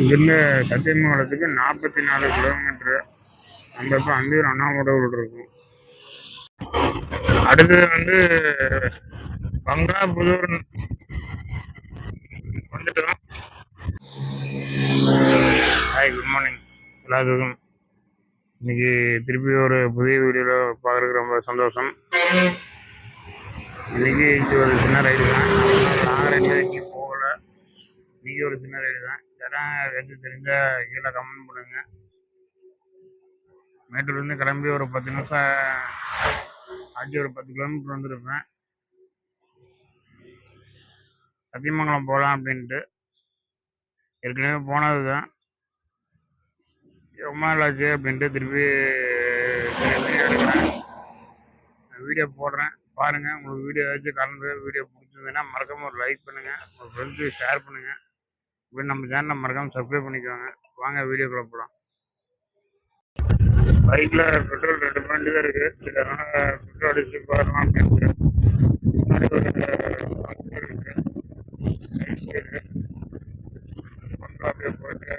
இங்கிருந்து சத்தியமங்கலத்துக்கு நாற்பத்தி நாலு கிலோமீட்ரு. நம்ம இப்போ அந்தியூர் அண்ணாமலை இருக்கும் அடுத்தது வந்து பங்களாபுதூர் வந்துட்டோம். ஹாய் குட் மார்னிங் எல்லாத்துக்கும் இன்னைக்கு திருப்பி ஒரு புதிய வீடியோவில் பார்க்குறதுக்கு ரொம்ப சந்தோஷம். இன்னைக்கு ஒரு சின்ன ரைடு தான். நாங்கள் ரெண்டு இன்னைக்கு போகலை. இன்னைக்கு ஒரு சின்ன ரைடு தான். இதெல்லாம் எது தெரிஞ்சால் கீழே கமெண்ட் பண்ணுங்க மேட்டூர்லேருந்து கிளம்பி ஒரு பத்து நிமிஷம் ஆச்சு ஒரு பத்து கிலோமீட்டர் வந்திருப்பேன். சத்தியமங்கலம் போகலாம் அப்படின்ட்டு. ஏற்கனவே போனது தான் ரொம்ப நாள் ஆச்சு அப்படின்ட்டு திருப்பி வீடியோ எடுக்கிறேன். வீடியோ போடுறேன். பாருங்கள் உங்களுக்கு வீடியோ ஏதாச்சும் கலந்து வீடியோ பிடிச்சிருந்ததுன்னா மறக்காமல் ஒரு லைக் பண்ணுங்கள் உங்கள் ஃப்ரெண்ட்ஸுக்கு ஷேர் பண்ணுங்கள் இப்படி நம்ம சேனலை மறக்காமல் சப்ஸ்கிரைப் பண்ணிக்கோங்க. வாங்க வீடியோக்குள்ள போகலாம் பைக்கில் பெட்ரோல் ரெண்டு பாயிண்ட் தான் இருக்குது அதனால் பெட்ரோல் அடிச்சு பாருலாம் அப்படின்ட்டு முன்னாடி ஒரு பங்க் இருக்கு. அப்படியே போயிட்டு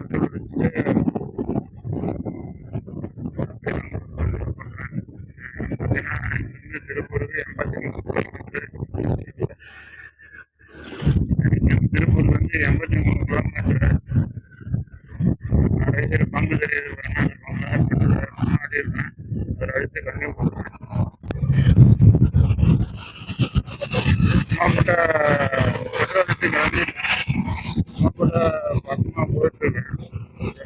பெட்ரோல் அடிச்சுட்டு இருந்து திருப்பூருக்கு எண்பத்தி மூணு கிலோமீட்டர் திருப்பூர் எண்பத்தி மூணு கிலோமீட்டர். நிறைய பங்கு தெரியுது முன்னாடி இருக்கேன் ஒரு அடுத்து கண்டிப்பாக கொடுக்குறேன் மாவட்ட பெட்ரோல் அடிச்சு கிளம்பிட்டேன் மாவட்ட பக்கமாக போயிட்டு இருக்கேன்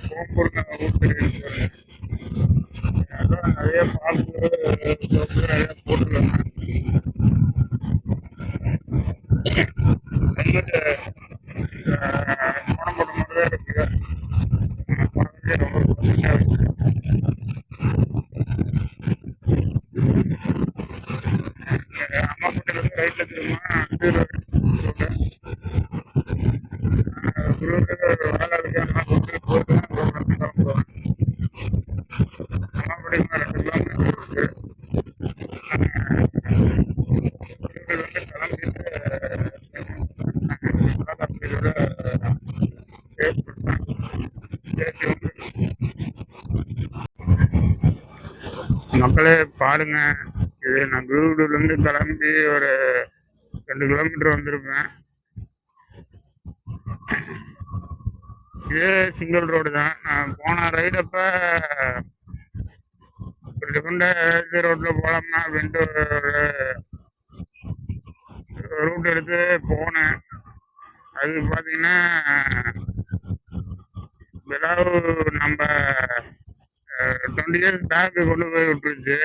போக்குவரத்து ஊர் தெரியுது பாருங்க அதான் நிறைய பார்க்கு சோப்பு நிறைய போட்டுருக்காங்க ஹெல்மெட்டு போன போட்ட மட்டும் தான் இருக்கு போனதுக்கே ரொம்ப பிரச்சனையாக இருக்கு அம்மாப்பட்டிலேருந்து ரைட்டில் திரும்ப அஞ்சூர் குருவுக்கு வேலை இருக்கு அம்மா கூப்பிட்டு போயிட்டு தான் கிளம்புவேன் அம்மாப்பட்டிக்கு ரெண்டு கிலோமீட்டர் இருக்கு குருவில் வந்து கிளம்பிட்டு கலாக்காப்பியோட ஏற்பட்டேன் சேர்த்து வந்து மக்களே பாருங்க. இது நான் குருவிலிருந்து கிளம்பி ஒரு ரெண்டு கிலோமீட்டர் வந்திருப்பேன். இதே சிங்கிள் ரோடு தான். நான் போன ரைடப்ப ஒரு டிஃபரெண்டாக ரோட்டில் போகலாம்னா அப்படின்ட்டு ஒரு ரூட் எடுத்து போனேன். அது பார்த்தீங்கன்னா ஏதாவது நம்ம டுவெண்ட்டி இயர்ஸ் பேக்கு கொண்டு போய் விட்டுருச்சு.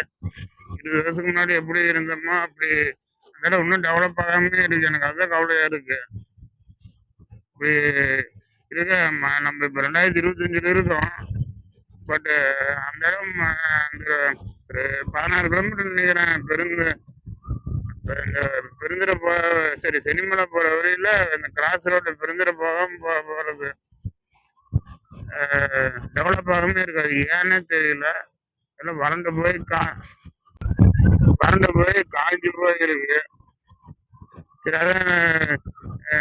இருபது வருஷத்துக்கு முன்னாடி எப்படி இருந்தோமோ அப்படி அந்த இடம் இன்னும் டெவலப் ஆகாமே இருக்கு. எனக்கு அதுதான் கவலையாக இருக்கு. இப்படி இருக்க நம்ம இப்போ ரெண்டாயிரத்தி இருபத்தஞ்சில் இருக்கோம். பட்டு அந்த இடம் அந்த ஒரு பதினாறு கிலோமீட்டர் நினைக்கிறேன். பெருந்து இந்த பெருந்துறை போ சரி செனிமலை போகிற வழியில் இந்த கிராஸ் ரோட்டில் பெருந்துறை போகாமல் போ போகிறது டெவலப் ஆகாமே இருக்காது ஏன்னே தெரியல. எல்லாம் வறண்டு போய் கா வறண்டு போய் காய்ச்சி போயிருக்கு. சரி அதான்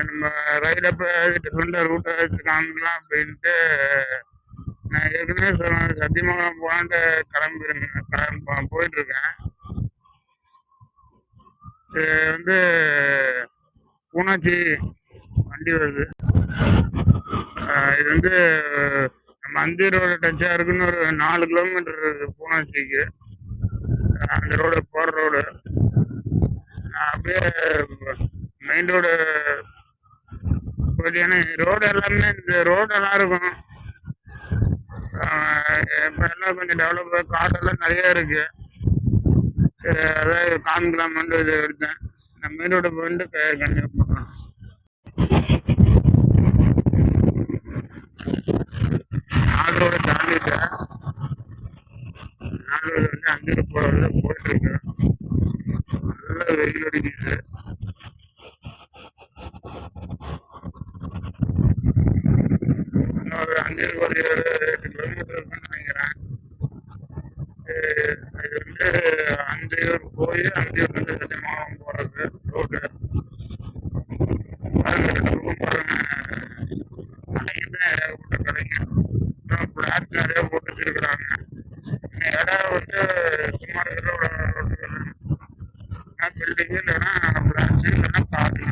நம்ம ரயிலப்ப டிஃப்ரெண்டாக ரூட்டை வச்சு காமிக்கலாம் அப்படின்ட்டு நான் ஏற்கனவே சொன்னேன் சத்தியமங்கலம் போலான்ட்டு கிளம்பிருங்க கிளம்ப போயிட்டு இருக்கேன் இது வந்து பூனாச்சி வண்டி வருது. இது வந்து நம்ம அந்தியூரோட டச்சாக இருக்குன்னு ஒரு நாலு கிலோமீட்டர் இருக்கு பூனாச்சிக்கு. அந்த ரோடு போகிற ரோடு அப்படியே மெயின் ரோடு போயிட்டு ஏன்னா ரோடு எல்லாமே இந்த ரோடு நல்லா இருக்கும். இப்போ எல்லாம் கொஞ்சம் டெவலப் காடெல்லாம் நிறைய இருக்கு. அதாவது அதாவது வந்து இது எடுத்தேன். நான் மெயின் ரோடு போயிட்டு கண்டிப்பாக போடுறேன் நாலு ரோடு தாண்டிட்டேன் நாலு ரோடு வந்து அஞ்சு போகிறதுல போயிட்டு நல்லா வெயில் அடிக்குது இன்னொரு அஞ்சு ஒரு ஏழு எட்டு கிலோமீட்டர் இருக்குன்னு நினைக்கிறேன் இது வந்து அஞ்சு போய் அஞ்சு வந்து சத்தியமங்கலம் போகிறது ரோடு பாருங்க இந்த பக்கம் பாருங்க மலைக்கு ஏகப்பட்ட கடைங்க பிளாட் நிறைய போட்டு வச்சிருக்கிறாங்க இடம் வந்து சும்மா இருக்கிற பில்டிங் இல்லைன்னா பிளாட்ஸ் இல்லைன்னா காடு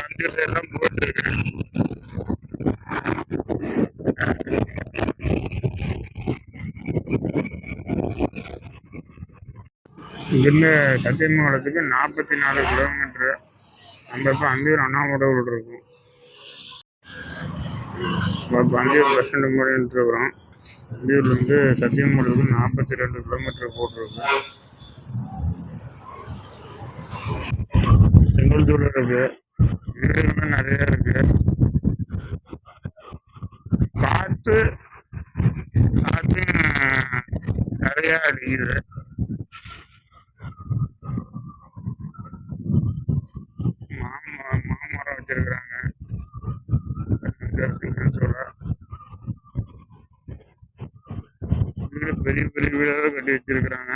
அஞ்சு சைட்லாம் போட்டு இங்கிருந்து சத்தியமங்கலத்துக்கு நாற்பத்தி நாலு கிலோமீட்ரு நம்ம இப்போ அந்தியூர் அண்ணாமலை இருக்கும். இப்போ அந்தியூர் பஸ் ஸ்டாண்டு மூலிட்டு இருக்கிறோம். அந்தியூர்லேருந்து சத்தியமங்கலத்துக்கு நாற்பத்தி ரெண்டு கிலோமீட்டர் போட்டிருக்கு. செங்கல்தூர் இருக்கு. வீடுகளும் நிறைய இருக்கு. காற்று காற்று நிறைய அடிக்குது. வச்சிருக்கிறாங்க. வீடு பெரிய பெரிய வீடாக கட்டி வச்சிருக்கிறாங்க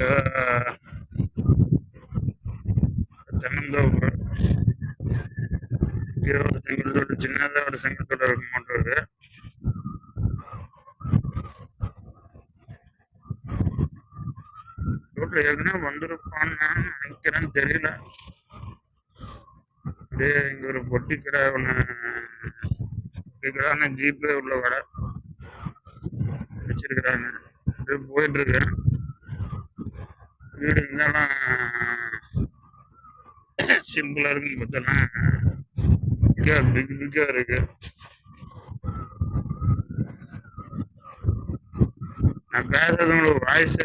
அஹ் தென்னந்தோப்பு இங்கே ஒரு செங்கல் தோடு ஒரு செங்கல் தோடு இருக்க மாட்டேங்குது ரோட்ல ஏற்கனவே வந்திருப்பான்னு நினைக்கிறேன்னு தெரியல. அப்படியே இங்க ஒரு பொட்டி கடை ஒன்று ஜீப்பே உள்ள கடை வச்சிருக்கிறாங்க. அப்படியே போயிட்டு இருக்கேன் வீடு இங்கெல்லாம் சிம்பிளா இருக்கும் பார்த்தெல்லாம் பிக்கா பிக் பிக்கா இருக்கு. நான் பேசுறது உங்களுக்கு வாய்ஸ்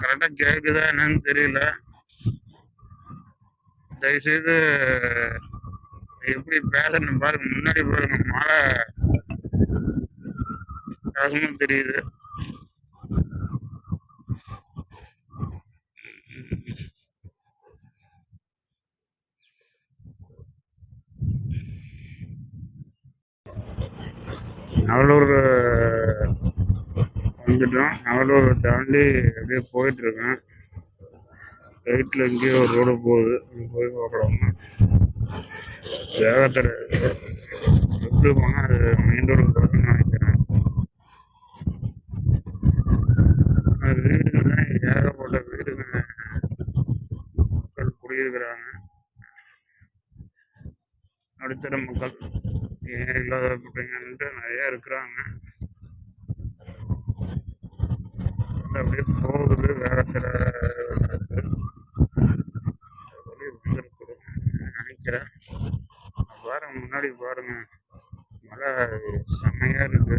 கரெக்டா கேக்குதா என்னன்னு தெரியல. தயவுசெய்து எப்படி பேசணும் பாருங்க முன்னாடி பாருங்க மழை பேசணும் தெரியுது. நவலூர் வந்துட்டோம். நவலூர் தாண்டி அப்படியே போயிட்டுருக்கேன் ரைட்டில் எங்கேயோ ஒரு ரோடு போகுது. போய் பார்க்குறவங்க வேகத்தில் எப்படி போனால் அது மெயின் ரோடு போகிறதுன்னு நினைக்கிறேன். அது வீடுங்க ஏகப்பட்ட வீடுங்க. மக்கள் குடியிருக்கிறாங்க. நடுத்தர மக்கள். இருக்கிறாங்க. அப்படியே போகுது வேகத்தில் நினைக்கிறேன். பாருங்க முன்னாடி பாருங்க. மழை செம்மையா இருக்கு.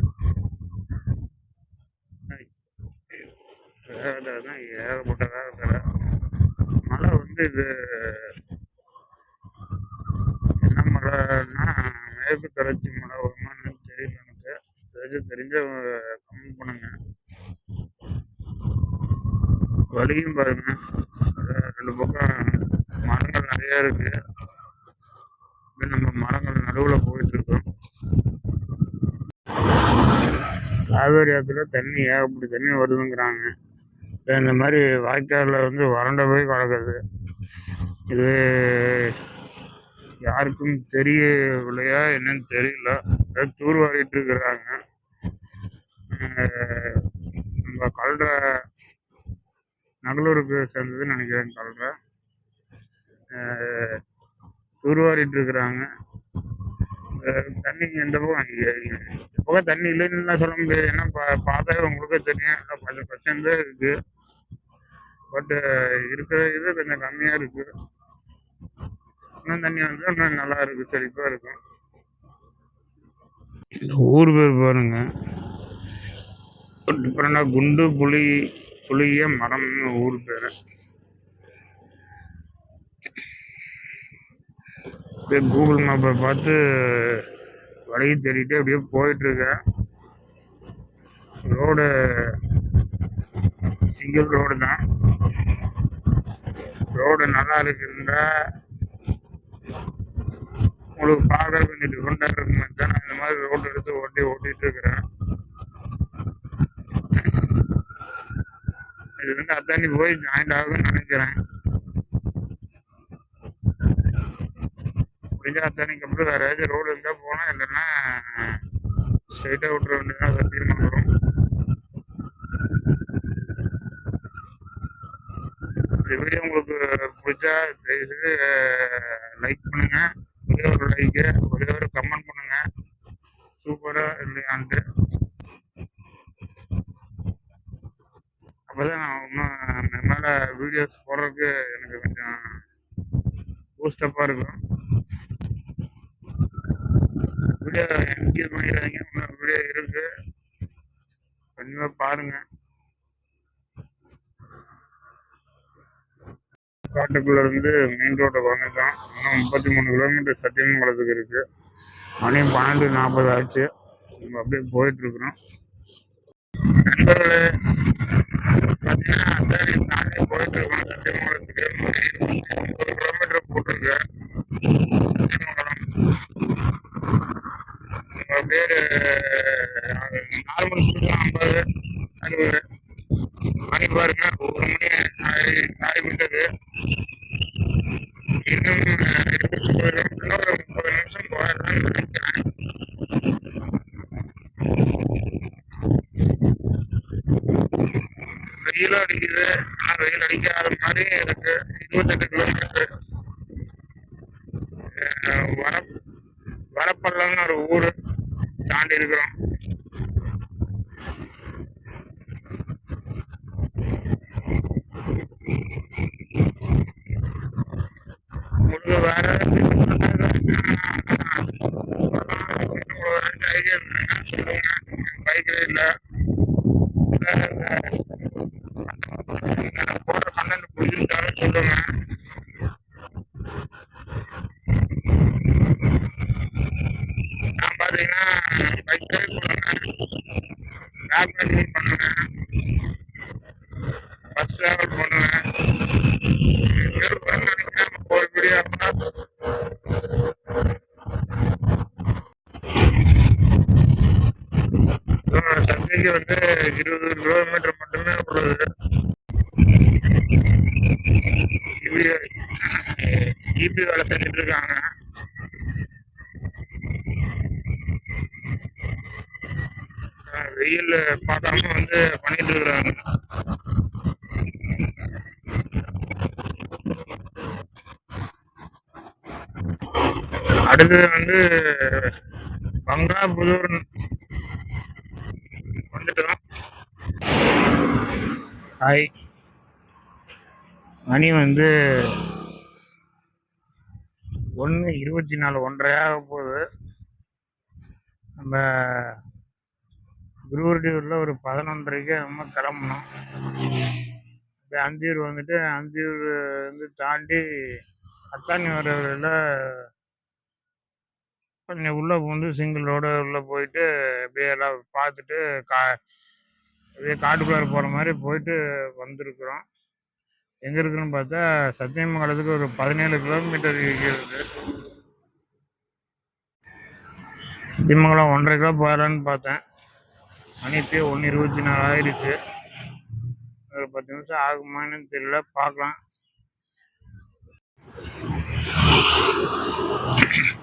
வேகத்தில் தான் ஏகப்பட்ட வேகத்தில் மழை வந்து இது என்ன மழைன்னா மேற்கு தொடர்ச்சி மழை ஏதாச்சும் தெரிஞ்ச கமெண்ட் பண்ணுங்க. வழியும் பாருங்க. ரெண்டு பக்கம் மரங்கள் நிறைய இருக்கு. நம்ம மரங்கள் நடுவில் போயிட்டு இருக்கோம் காவேரி ஆற்றுல தண்ணி ஏகப்பட்ட தண்ணி வருதுங்கிறாங்க. இந்த மாதிரி வாய்க்காலில் வந்து வறண்ட போய் கலக்குது இது யாருக்கும் தெரியவில்லையா என்னன்னு தெரியல. தூர்வாரிட்டு இருக்கிறாங்க. நம்ம கல்ற நகலூருக்கு சேர்ந்ததுன்னு நினைக்கிறேன் கல்ற. அஹ் தூர்வாரிட்டு இருக்கிறாங்க. தண்ணி எந்த பக்கம் இ- தண்ணி இல்லைன்னு சொல்ல முடியாது. ஏன்னா பா பார்த்தாவே உங்களுக்கே தெரியும். கொஞ்சம் பிரச்சனை தான் இருக்கு. பட்டு இருக்கிற இது கொஞ்சம் கம்மியாக இருக்கு. இன்னும் தண்ணி வந்து இன்னும் நல்லா இருக்கு. செழிப்பாக இருக்கும். ஊர் பேர் அப்புறம் குண்டு புளி புளிய மரம்னு ஊர் பேர். அப்படியே கூகுள் மேப்பை பார்த்து வழி தேடிட்டு அப்படியே போயிட்டுருக்கேன் ரோடு சிங்கிள் ரோடு தான். ரோடு நல்லா இருக்குன்னா உங்களுக்கு பார்க்க கொஞ்சம் டிஃப்ரெண்டாக இருக்குமே தான் நான் இந்த மாதிரி ரோடு எடுத்து ஓட்டி ஓட்டிட்டு இருக்கிறேன். இது வந்து அத்தாண்டி போய் ஜாயிண்ட் ஆகும்னு நினைக்கிறேன். முடிஞ்சா அத்தானிக்கு அப்புறம் வேற ஏதாவது ரோடு இருந்தா போனால் இல்லைன்னா ஸ்ட்ரைட்டா விட்டுற வேண்டியதான் சத்தியமாக வரும். இந்த வீடியோ உங்களுக்கு பிடிச்சா தயவுசெய்து லைக் பண்ணுங்க. ஒரே ஒரு லைக்கு ஒரே ஒரு கமெண்ட் பண்ணுங்க. சூப்பராக இல்லையான்ட்டு. அப்பதான் நான் இன்னும் மேலே வீடியோஸ் போடுறதுக்கு எனக்கு கொஞ்சம் பூஸ்டப்பாக இருக்கும். வீடியோ என்கேஜ் பண்ணிடுறாங்க இன்னும் வீடியோ இருக்கு. கண்டிப்பாக பாருங்க. காட்டுக்குள்ள இருந்து மெயின் ரோட்டை வந்துட்டோம். இன்னும் முப்பத்தி மூணு கிலோமீட்டர் சத்தியமங்கலத்துக்கு இருக்கு. மணி பன்னெண்டு நாற்பது ஆச்சு. நம்ம அப்படியே போயிட்டு இருக்கிறோம். நண்பர்களே பார்த்தீங்கன்னா அந்த தாண்டி போயிட்டு இருக்கோம் சத்தியமங்கலத்துக்கு ஒரு கிலோமீட்டர் போட்டிருக்கு சத்தியமங்கலம் பேர் பேரு நார்மல் ஸ்பீடு ஐம்பது அறுபது மணி பாருங்க ஒரு மணி ஆகி ஆகிவிட்டது இன்னும் இருபத்தி ஒரு முப்பது நிமிஷம் போயிடலாம்னு நினைக்கிறேன் வெயில் அடிக்குது ஆறு வெயில் அடிக்காத மாதிரி எனக்கு இருபத்தெட்டு கிலோமீட்டர் வர வரப்பள்ளம்னு ஒரு ஊர் தாண்டி இருக்கிறோம் முழுக்க வேற ஐடியா சொல்லுங்க பைக்ல இல்லை போடுற கண்ணன் புரிஞ்சுட்டாலும் சொல்லுங்க நான் பாத்தீங்கன்னா பைக் ட்ரைவ் பண்ணுவேன் லேப் ரைடிங் பண்ணுவேன் பஸ் டிராவல் பண்ணுவேன் இருபது நினைக்கிறேன் ஒரு வீடியோ சந்தைக்கு வந்து இருபது கிலோமீட்டர் மட்டுமே உள்ளது இபி வேலை செஞ்சுட்டு இருக்காங்க. வெயில் பார்க்காம வந்து பண்ணிட்டு இருக்கிறாங்க அடுத்தது வந்து பங்களாபுதூர் வந்துட்டோம் ஹாய் மணி வந்து ஒன்று இருபத்தி நாலு ஒன்றரை ஆக போகுது. நம்ம குருவடியூரில் ஒரு பதினொன்றரைக்கு நம்ம கிளம்பணும். அப்படியே அந்தியூர் வந்துட்டு அந்தியூர் வந்து தாண்டி அத்தானி வரவரில் கொஞ்சம் உள்ளே பூந்து சிங்கிள் ரோடு உள்ளே போயிட்டு அப்படியே எல்லாம் பார்த்துட்டு கா அப்படியே காட்டுக்குள்ளார போகிற மாதிரி போயிட்டு வந்திருக்கிறோம். எங்கே இருக்குன்னு பார்த்தா சத்தியமங்கலத்துக்கு ஒரு பதினேழு கிலோமீட்டர் இருக்கிறது சத்தியமங்கலம் ஒன்றரை கிலோ போயிடலான்னு பார்த்தேன். மணி இப்போ ஒன்று இருபத்தி நாலு ஆயிடுச்சு. ஒரு பத்து நிமிஷம் ஆகுமான்னு தெரியல. பார்க்கலாம்.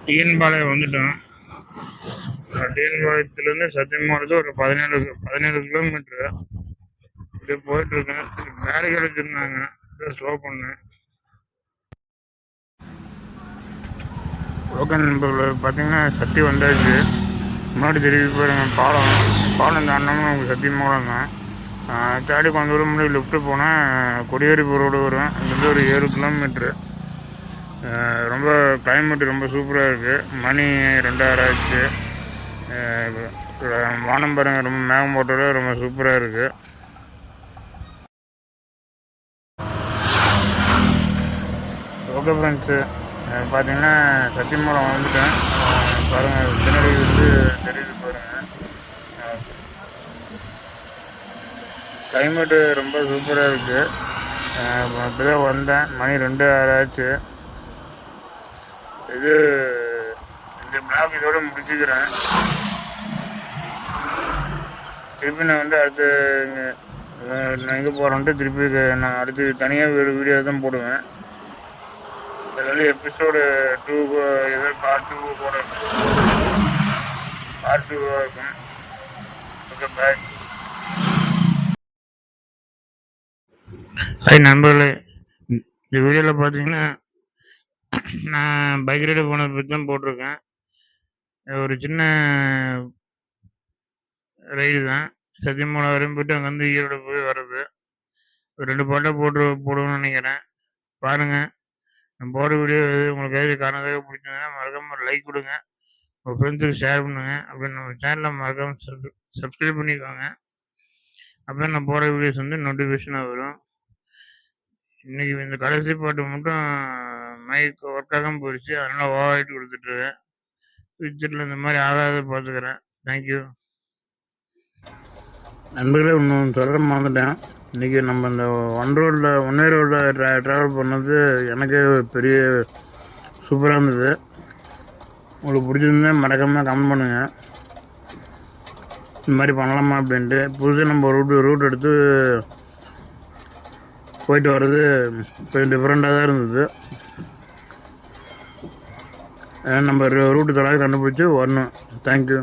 டிஎன்பாளையம் வந்துட்டோம். டிஎன்பாளையத்துலேருந்து சத்தியமங்கலத்து ஒரு பதினேழு பதினேழு கிலோமீட்ரு இப்படி போயிட்டு இருக்கேன் பேரிகேட் வச்சுருந்தாங்க ஸ்லோ பண்ணேன் ஓகே நண்பர்கள் பார்த்தீங்கன்னா சக்தி வந்தாச்சு. முன்னாடி திருப்பி போயிருங்க பாலம். பாலம் தாண்டினோம்னா உங்களுக்கு சத்தியமங்கலம் தான். தேடி கொஞ்சம் தூரம் முன்னாடி லிஃப்ட்டு போனால் கொடியேறிப்பு ரோடு வரும். அங்கேருந்து ஒரு ஏழு கிலோமீட்ரு ரொம்ப கிளைமேட் ரொம்ப சூப்பராக இருக்குது மணி ரெண்டாயிரம் ஆச்சு. வானம் பாருங்க ரொம்ப மேகம் போட்டோட ரொம்ப சூப்பராக இருக்குது ஓகே ஃப்ரெண்ட்ஸு பார்த்தீங்கன்னா சத்தியமூலம் வந்துட்டேன். பாருங்கள் பின்னாடி வந்து தெரியுது பாருங்கள் கிளைமேட்டு ரொம்ப சூப்பராக இருக்குது இப்போ வந்தேன். மணி ரெண்டு ஆறு ஆச்சு. இது இந்த பிளாக் இதோட முடிச்சுக்கிறேன். திருப்பி நான் வந்து அடுத்து நான் எங்கே போகிறேன்ட்டு திருப்பி நான் அடுத்து தனியாக வீடு வீடியோ தான் போடுவேன். அதில் வந்து எபிசோடு டூ ஏதோ பார்ட் டூ போட பார்ட் டூவாக இருக்கும். ஓகே பாய் ஹாய் நண்பர்களே. இந்த வீடியோவில் பார்த்தீங்கன்னா நான் பைக் ரைடு போனதை பற்றி தான் போட்டிருக்கேன். ஒரு சின்ன ரைடு தான் சத்தியமூலம் வரையும் போயிட்டு அங்கேருந்து ஈரோடு போய் வர்றது. ஒரு ரெண்டு பாட்டாக போட்டு போடுவோம்னு நினைக்கிறேன். பாருங்கள் நான் போடுற வீடியோ உங்களுக்கு எது காரணமாக பிடிச்சதுன்னா மறக்காம லைக் கொடுங்க. உங்கள் ஃப்ரெண்ட்ஸுக்கு ஷேர் பண்ணுங்கள் அப்படி நம்ம சேனலில் மறக்காம சப் சப்ஸ்கிரைப் பண்ணிக்கோங்க. அப்போ நான் போடுற வீடியோஸ் வந்து நோட்டிஃபிகேஷனாக வரும். இன்றைக்கி இந்த கடைசி பாட்டு மட்டும் மைக் ஒர்க் ஆகாமல் போயிடுச்சு. அதனால் ஓவாயிட்டு கொடுத்துட்ருக்கேன் ஃபியூச்சரில் இந்த மாதிரி ஆகாத பார்த்துக்கிறேன் தேங்க்யூ நண்பர்களே இன்னும் சொல்கிற மறந்துட்டேன். இன்றைக்கி நம்ம இந்த ஒன் ரோடில் ஒன்னே ரோடில் ட்ரா ட்ராவல் பண்ணது எனக்கே பெரிய சூப்பராக இருந்தது. உங்களுக்கு பிடிச்சிருந்தா மறக்காமல் கமெண்ட் பண்ணுங்கள் இந்த மாதிரி பண்ணலாமா அப்படின்ட்டு. புதுசாக நம்ம ரூட் ரூட் எடுத்து போயிட்டு வர்றது கொஞ்சம் டிஃப்ரெண்ட்டாக தான் இருந்தது. நம்ம ரூட்டு தொலைவு கண்டுபிடிச்சி வரணும். தேங்க்யூ